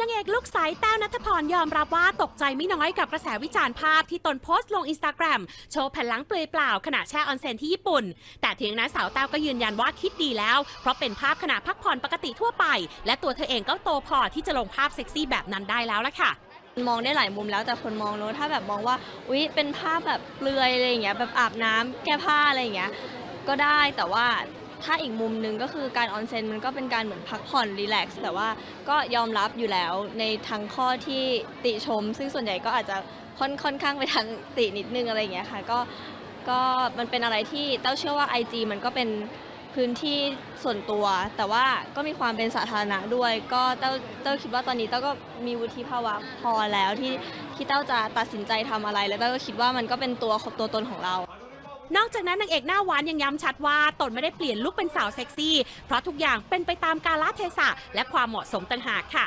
นางเอกลูกสายแต้วนัทพรยอมรับว่าตกใจไม่น้อยกับกระแสวิจารณ์ภาพที่ตนโพสต์ลงอินสตาแกรมโชว์แผ่นหลังเปลือยเปล่าขณะแช่ออนเซ็นที่ญี่ปุ่น แต่ถึงนั้นสาวแต้วก็ยืนยันว่าคิดดีแล้ว เพราะเป็นภาพขณะพักผ่อนปกติทั่วไป และตัวเธอเองก็โตพอที่จะลงภาพเซ็กซี่แบบนั้นได้แล้วละค่ะมองได้หลายมุมแล้วแต่คนมองเนอะถ้าแบบมองว่าอุ๊ยเป็นภาพแบบเปลือยอะไรอย่างเงี้ยแบบอาบน้ำแก้ผ้าอะไรอย่างเงี้ยก็ได้แต่ว่า ถ้าอีกมุมหนึ่งก็คือการออนเซ็นมันก็เป็นการเหมือนพักผ่อนรีแลกซ์แต่ว่าก็ยอมรับอยู่แล้วในทั้งข้อที่ติชม ซึ่งส่วนใหญ่ก็อาจจะค่อนค่อนข้างไปทางตินิดนึงอะไรอย่างเงี้ยค่ะก็ก็มันเป็นอะไรที่เต้าเชื่อว่า IG มันก็เป็นพื้นที่ส่วนตัว แต่ว่าก็มีความเป็นสาธารณะด้วย ก็เต้าเต้าคิดว่าตอนนี้เต้าก็มีวุฒิภาวะพอแล้วที่ที่เต้าจะตัดสินใจทำอะไร แล้วเต้าก็คิดว่ามันก็เป็นตัวของตัวตนของเรา นอกจากนั้นนางเอกหน้าหวานยังย้ำชัดว่าตนไม่ได้เปลี่ยนลุคเป็นสาวเซ็กซี่ เพราะทุกอย่างเป็นไปตามกาลเทศะและความเหมาะสมต่างหากค่ะ